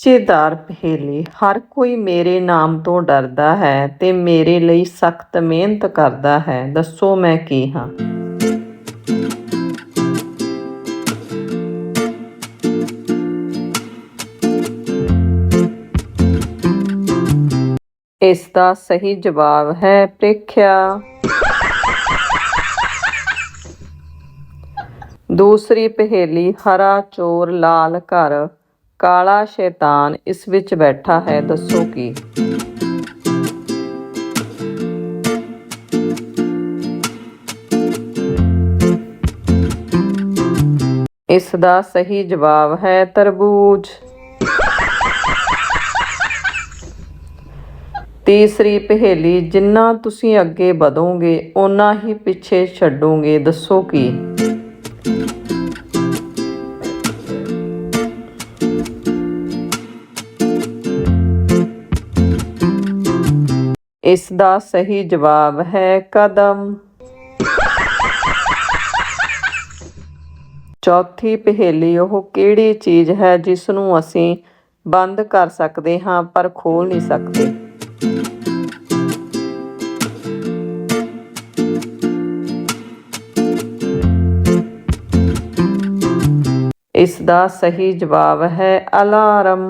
ਚੇਦਾਰ ਪਹੇਲੀ, ਹਰ ਕੋਈ ਮੇਰੇ ਨਾਮ ਤੋਂ ਡਰਦਾ ਹੈ ਤੇ ਮੇਰੇ ਲਈ ਸਖਤ ਮਿਹਨਤ ਕਰਦਾ ਹੈ, ਦੱਸੋ ਮੈਂ ਕੀ ਹਾਂ? ਇਸ ਦਾ ਸਹੀ ਜਵਾਬ ਹੈ ਪ੍ਰੀਖਿਆ। ਦੂਸਰੀ ਪਹੇਲੀ, ਹਰਾ ਚੋਰ ਲਾਲ ਘਰ। ਕਾਲਾ ਸ਼ੈਤਾਨ ਇਸ ਵਿੱਚ ਬੈਠਾ ਹੈ, ਦੱਸੋ ਕੀ? ਇਸ ਦਾ ਸਹੀ ਜਵਾਬ ਹੈ ਤਰਬੂਜ। ਤੀਸਰੀ ਪਹੇਲੀ, ਜਿੰਨਾ ਤੁਸੀਂ ਅੱਗੇ ਵਧੋਗੇ, ਓਨਾ ਹੀ ਪਿੱਛੇ ਛੱਡੋਗੇ, ਦੱਸੋ ਕੀ? ਇਸ ਦਾ ਸਹੀ ਜਵਾਬ ਹੈ ਕਦਮ। ਚੌਥੀ ਪਹੇਲੀ ਉਹ ਕਿਹੜੀ ਚੀਜ਼ ਹੈ ਜਿਸ ਨੂੰ ਅਸੀਂ ਬੰਦ ਕਰ ਸਕਦੇ ਹਾਂ ਪਰ ਖੋਲ ਨਹੀਂ ਸਕਦੇ? ਇਸ ਦਾ ਸਹੀ ਜਵਾਬ ਹੈ ਅਲਾਰਮ।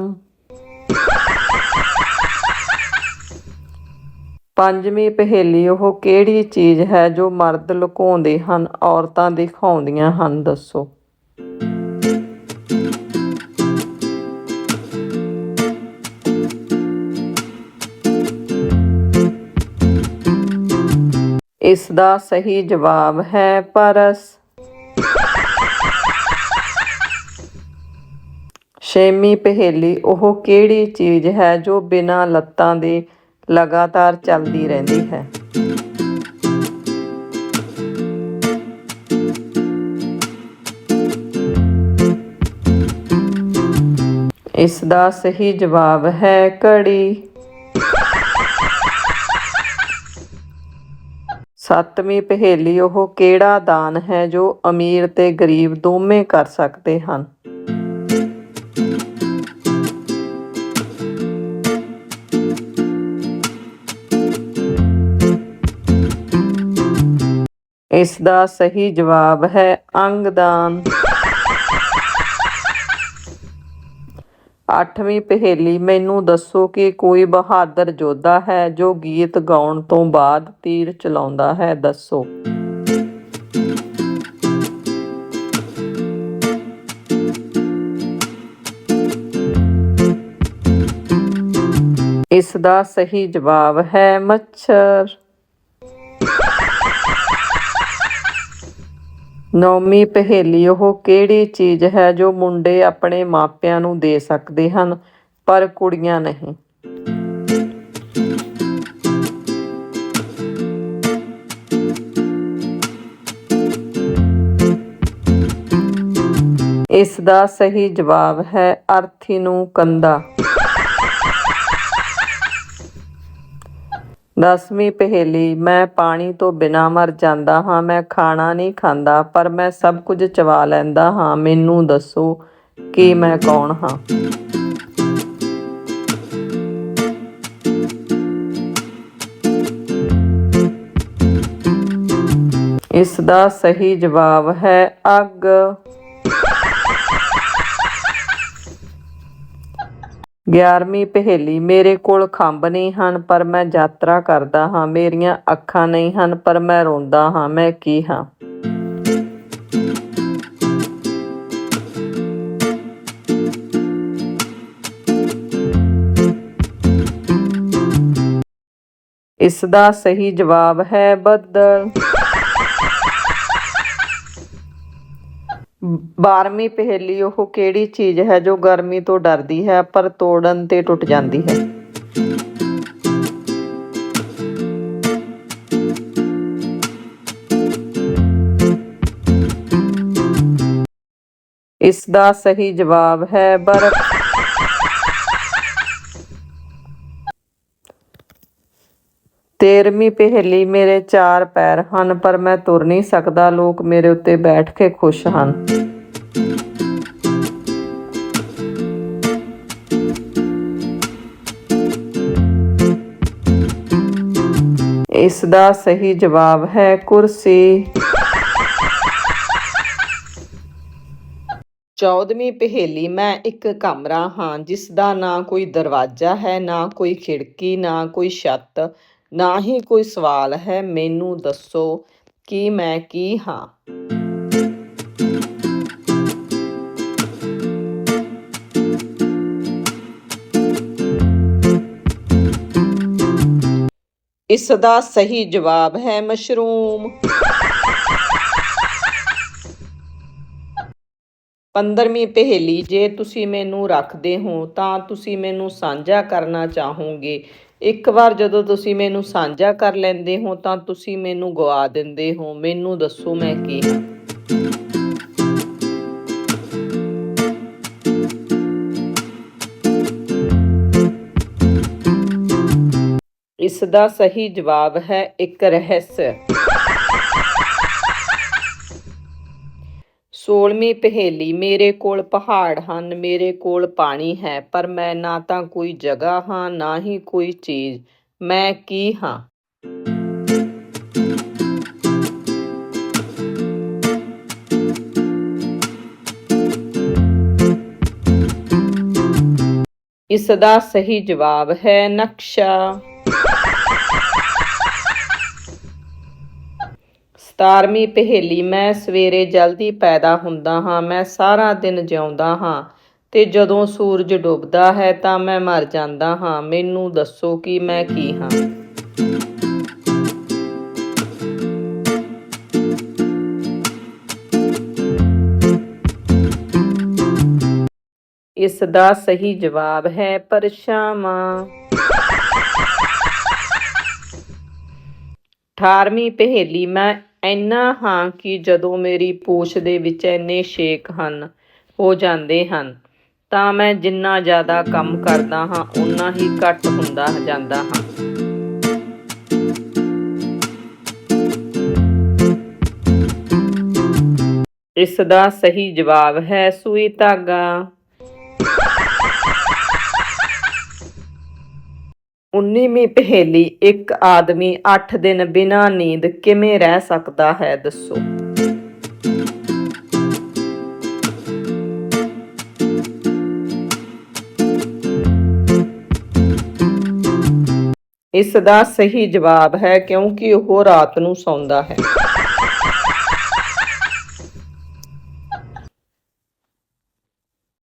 ਪੰਜਵੀਂ ਪਹੇਲੀ ਉਹ ਕਿਹੜੀ ਚੀਜ਼ ਹੈ ਜੋ ਮਰਦ ਲੁਕਾਉਂਦੇ ਹਨ, ਔਰਤਾਂ ਦਿਖਾਉਂਦੀਆਂ ਹਨ, ਦੱਸੋ। ਇਸ ਦਾ ਸਹੀ ਜਵਾਬ ਹੈ ਪਰਸ। ਛੇਵੀਂ ਪਹੇਲੀ ਉਹ ਕਿਹੜੀ ਚੀਜ਼ ਹੈ ਜੋ ਬਿਨਾਂ ਲੱਤਾਂ ਦੇ ਲਗਾਤਾਰ ਚੱਲਦੀ ਰਹਿੰਦੀ ਹੈ। ਇਸ ਦਾ ਸਹੀ ਜਵਾਬ ਹੈ ਘੜੀ। ਸੱਤਵੀਂ ਪਹੇਲੀ ਉਹ ਕਿਹੜਾ ਦਾਨ ਹੈ ਜੋ ਅਮੀਰ ਤੇ ਗਰੀਬ ਦੋਵੇਂ ਕਰ ਸਕਦੇ ਹਨ? ਇਸ ਦਾ ਸਹੀ ਜਵਾਬ ਹੈ ਅੰਗਦਾਨ। ਅੱਠਵੀਂ ਪਹੇਲੀ, ਮੈਨੂੰ ਦੱਸੋ ਕਿ ਕੋਈ ਬਹਾਦਰ ਯੋਧਾ ਹੈ ਜੋ ਗੀਤ ਗਾਉਣ ਤੋਂ ਬਾਅਦ ਤੀਰ ਚਲਾਉਂਦਾ ਹੈ? ਦੱਸੋ। ਇਸ ਦਾ ਸਹੀ ਜਵਾਬ ਹੈ ਮੱਛਰ। ਨੌਵੀਂ ਪਹੇਲੀ ਉਹ ਕਿਹੜੀ ਚੀਜ਼ ਹੈ ਜੋ ਮੁੰਡੇ ਆਪਣੇ ਮਾਪਿਆਂ ਨੂੰ ਦੇ ਸਕਦੇ ਹਨ, ਪਰ ਕੁੜੀਆਂ ਨਹੀਂ? ਇਸ ਦਾ ਸਹੀ ਜਵਾਬ ਹੈ ਅਰਥੀ ਨੂੰ ਕੰਦਾ। ਦਸਵੀਂ ਪਹੇਲੀ, ਮੈਂ ਪਾਣੀ ਤੋਂ ਬਿਨਾਂ ਮਰ ਜਾਂਦਾ ਹਾਂ, ਮੈਂ ਖਾਣਾ ਨਹੀਂ ਖਾਂਦਾ, ਪਰ ਮੈਂ ਸਭ ਕੁਝ ਚਵਾ ਲੈਂਦਾ ਹਾਂ, ਮੈਨੂੰ ਦੱਸੋ ਕਿ ਮੈਂ ਕੌਣ ਹਾਂ? ਇਸ ਦਾ ਸਹੀ ਜਵਾਬ ਹੈ ਅੱਗ। ਗਿਆਰਵੀਂ ਪਹੇਲੀ, ਮੇਰੇ ਕੋਲ ਖੰਭ ਨਹੀਂ ਹਨ, ਪਰ ਮੈਂ ਯਾਤਰਾ ਕਰਦਾ ਹਾਂ। ਮੇਰੀਆਂ ਅੱਖਾਂ ਨਹੀਂ ਹਨ, ਪਰ ਮੈਂ ਰੋਂਦਾ ਹਾਂ। ਮੈਂ ਕੀ ਹਾਂ? ਇਸ ਦਾ ਸਹੀ ਜਵਾਬ ਹੈ ਬੱਦਲ। 12ਵੀਂ ਪਹੇਲੀ ਉਹ ਕਿਹੜੀ ਚੀਜ਼ ਹੈ ਜੋ ਗਰਮੀ ਤੋਂ ਡਰਦੀ ਹੈ, ਪਰ ਤੋੜਨ ਤੇ ਟੁੱਟ ਜਾਂਦੀ ਹੈ? ਇਸ ਦਾ ਸਹੀ ਜਵਾਬ ਹੈ ਬਰਫ਼। ਤੇਰਵੀਂ ਪਹੇਲੀ ਮੇਰੇ ਚਾਰ ਪੈਰ ਹਨ, ਪਰ ਮੈਂ ਤੁਰ ਨਹੀਂ ਸਕਦਾ। ਲੋਕ ਮੇਰੇ ਉੱਤੇ ਬੈਠ ਕੇ ਖੁਸ਼ ਹਨ। ਇਸ ਦਾ ਸਹੀ ਜਵਾਬ ਹੈ ਕੁਰਸੀ। 14ਵੀਂ ਪਹੇਲੀ ਮੈਂ ਇੱਕ ਕਮਰਾ ਹਾਂ, ਜਿਸ ਦਾ ਨਾ ਕੋਈ ਦਰਵਾਜ਼ਾ ਹੈ, ਨਾ ਕੋਈ ਖਿੜਕੀ, ਨਾ ਕੋਈ ਛੱਤ ਨਾ ਹੀ ਕੋਈ ਸਵਾਲ ਹੈ, ਮੈਨੂੰ ਦੱਸੋ ਕਿ ਮੈਂ ਕੀ ਹਾਂ। ਇਸ ਦਾ ਸਹੀ ਜਵਾਬ ਹੈ ਮਸ਼ਰੂਮ। ਪੰਦਰਵੀਂ ਪਹੇਲੀ, ਜੇ ਤੁਸੀਂ ਮੈਨੂੰ ਰੱਖਦੇ ਹੋ ਤਾਂ ਤੁਸੀਂ ਮੈਨੂੰ ਸਾਂਝਾ ਕਰਨਾ ਚਾਹੋਗੇ। ਇੱਕ ਵਾਰ ਜਦੋਂ ਤੁਸੀਂ ਮੈਨੂੰ ਸਾਂਝਾ ਕਰ ਲੈਂਦੇ ਹੋ, ਤਾਂ ਤੁਸੀਂ ਮੈਨੂੰ ਗਵਾ ਦਿੰਦੇ ਹੋ। ਮੈਨੂੰ ਦੱਸੋ ਮੈਂ ਕੀ ਹਾਂ। ਇਸ ਦਾ ਸਹੀ ਜਵਾਬ ਹੈ ਇੱਕ ਰਹੱਸ। ਸੋਲਵੀਂ ਪਹੇਲੀ, ਮੇਰੇ ਕੋਲ ਪਹਾੜ ਹਨ, ਮੇਰੇ ਕੋਲ ਪਾਣੀ ਹੈ, ਪਰ ਮੈਂ ਨਾ ਤਾਂ ਕੋਈ ਜਗ੍ਹਾ ਹਾਂ, ਨਾ ਹੀ ਕੋਈ ਚੀਜ਼। ਮੈਂ ਕੀ ਹਾਂ? ਇਸ ਦਾ ਸਹੀ ਜਵਾਬ ਹੈ ਨਕਸ਼ਾ। ਸਤਾਰਵੀਂ ਪਹੇਲੀ ਮੈਂ ਸਵੇਰੇ ਜਲਦੀ ਪੈਦਾ ਹੁੰਦਾ ਹਾਂ ਮੈਂ ਸਾਰਾ ਦਿਨ ਜਿਉਂਦਾ ਹਾਂ ਤੇ ਜਦੋਂ ਸੂਰਜ ਡੁੱਬਦਾ ਹੈ ਤਾਂ ਮੈਂ ਮਰ ਜਾਂਦਾ ਹਾਂ। ਮੈਨੂੰ ਦੱਸੋ ਕਿ ਮੈਂ ਕੀ ਹਾਂ? ਇਸ ਦਾ ਸਹੀ ਜਵਾਬ ਹੈ ਪਰਛਾਵਾਂ। 18ਵੀਂ ਪਹੇਲੀ ਮੈਂ ਇੰਨਾ ਹਾਂ ਕਿ ਜਦੋਂ ਮੇਰੀ ਪੂਛ ਦੇ ਵਿੱਚ ਇੰਨੇ ਛੇਕ ਹਨ, ਹੋ ਜਾਂਦੇ ਹਨ, ਤਾਂ ਮੈਂ ਜਿੰਨਾ ਜ਼ਿਆਦਾ ਕੰਮ ਕਰਦਾ ਹਾਂ ਉਨਾ ਹੀ ਘੱਟ ਹੁੰਦਾ ਜਾਂਦਾ ਹਾਂ। ਇਸ ਦਾ ਸਹੀ ਜਵਾਬ ਹੈ ਸੂਈ ਧਾਗਾ। 19ਵੀਂ ਪਹੇਲੀ ਇੱਕ ਆਦਮੀ 8 ਦਿਨ ਬਿਨਾਂ ਨੀਂਦ ਕਿਵੇਂ ਰਹਿ ਸਕਦਾ ਹੈ, ਦੱਸੋ? ਇਸ ਦਾ ਸਹੀ ਜਵਾਬ ਹੈ ਕਿਉਂਕਿ ਉਹ ਰਾਤ ਨੂੰ ਸੌਂਦਾ ਹੈ।